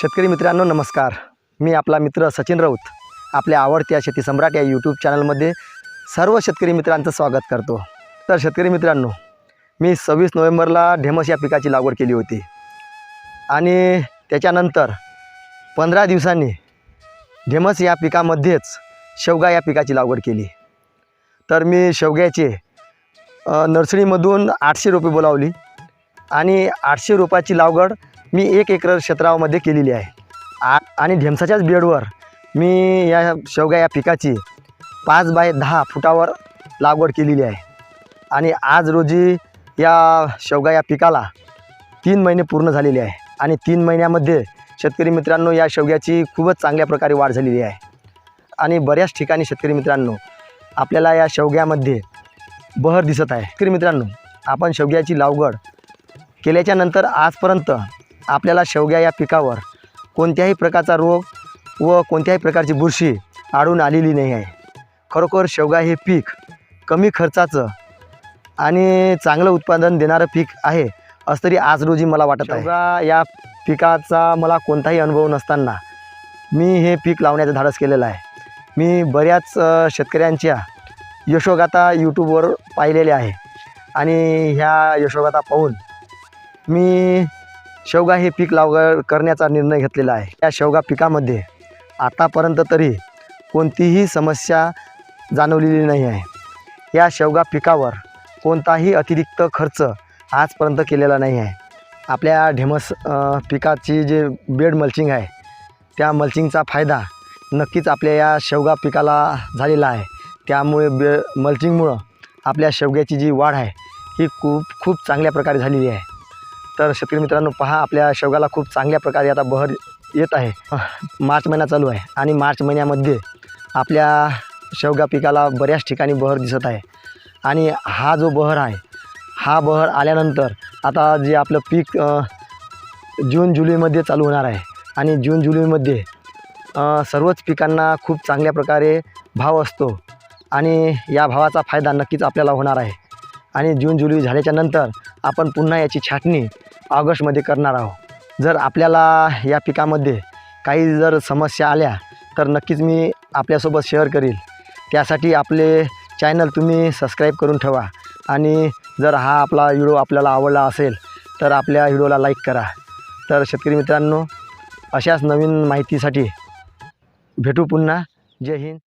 शेतकरी मित्रांनो नमस्कार. मी आपला मित्र सचिन राऊत. आपल्या आवडत्या शेती सम्राट या यूट्यूब चॅनलमध्ये सर्व शेतकरी मित्रांचं स्वागत करतो. तर शेतकरी मित्रांनो मी सव्वीस नोव्हेंबरला ढेमस या पिकाची लागवड केली होती. आणि त्याच्यानंतर पंधरा दिवसांनी ढेमस या पिकामध्येच शेवगा या पिकाची लागवड केली. तर मी शेवग्याचे नर्सरीमधून आठशे रोपे बोलावली. आणि आठशे रोपाची लागवड मी एक एकर क्षेत्रामध्ये केलेली आहे. आ आणि ढेमसाच्याच बेडवर मी या शेवगा या पिकाची पाच बाय दहा फुटावर लागवड केलेली आहे. आणि आज रोजी या शेवगा या पिकाला तीन महिने पूर्ण झालेले आहे. आणि तीन महिन्यामध्ये शेतकरी मित्रांनो या शेवग्याची खूपच चांगल्या प्रकारे वाढ झालेली आहे. आणि बऱ्याच ठिकाणी शेतकरी मित्रांनो आपल्याला या शेवग्यामध्ये बहर दिसत आहे. शेतकरी मित्रांनो आपण शेवग्याची लागवड केल्याच्यानंतर आजपर्यंत आपल्याला शेवग्या या पिकावर कोणत्याही प्रकारचा रोग व कोणत्याही प्रकारची बुरशी आढळून आलेली नाही आहे. खरोखर शेवगा हे पीक कमी खर्चाचं आणि चांगलं उत्पादन देणारं पीक आहे असं तरी आज रोजी मला वाटत आहे. या पिकाचा मला कोणताही अनुभव नसताना मी हे पीक लावण्याचं धाडस केलेलं आहे. मी बऱ्याच शेतकऱ्यांच्या यशोगाथा यूट्यूबवर पाहिलेल्या आहे आणि ह्या यशोगाथा पाहून मी शेवगा हे पीक लाव करण्याचा निर्णय घेतलेला आहे. या शेवगा पिकामध्ये आतापर्यंत तरी कोणतीही समस्या जाणवलेली नाही आहे. या शेवगा पिकावर कोणताही अतिरिक्त खर्च आजपर्यंत केलेला नाही आहे. आपल्या ढेमस पिकाची जे बेड मल्चिंग आहे त्या मल्चिंगचा फायदा नक्कीच आपल्या या शेवगा पिकाला झालेला आहे. त्यामुळे बे मल्चिंगमुळं आपल्या शेवग्याची जी वाढ आहे ही खूप खूप चांगल्या प्रकारे झालेली आहे. तर शेतकरी मित्रांनो पहा आपल्या शेवगाला खूप चांगल्या प्रकारे आता बहर येत आहे. मार्च महिना चालू आहे आणि मार्च महिन्यामध्ये आपल्या शेवगा पिकाला बऱ्याच ठिकाणी बहर दिसत आहे. आणि हा जो बहर आहे हा बहर आल्यानंतर आता जे आपलं पीक जून जुलैमध्ये चालू होणार आहे. आणि जून जुलैमध्ये सर्वच पिकांना खूप चांगल्या प्रकारे भाव असतो आणि या भावाचा फायदा नक्कीच आपल्याला होणार आहे. आणि जून जुलै झाल्याच्यानंतर आपण पुन्हा याची छाटणी ऑगस्टमध्ये करणार आहोत. जर आपल्याला या पिकामध्ये काही जर समस्या आल्या तर नक्कीच मी आपल्यासोबत शेअर करील. त्यासाठी आपले चॅनल तुम्ही सबस्क्राईब करून ठेवा. आणि जर हा आपला व्हिडिओ आपल्याला आवडला असेल तर आपल्या व्हिडिओला लाईक करा. तर शेतकरी मित्रांनो अशाच नवीन माहितीसाठी भेटू पुन्हा. जय हिंद.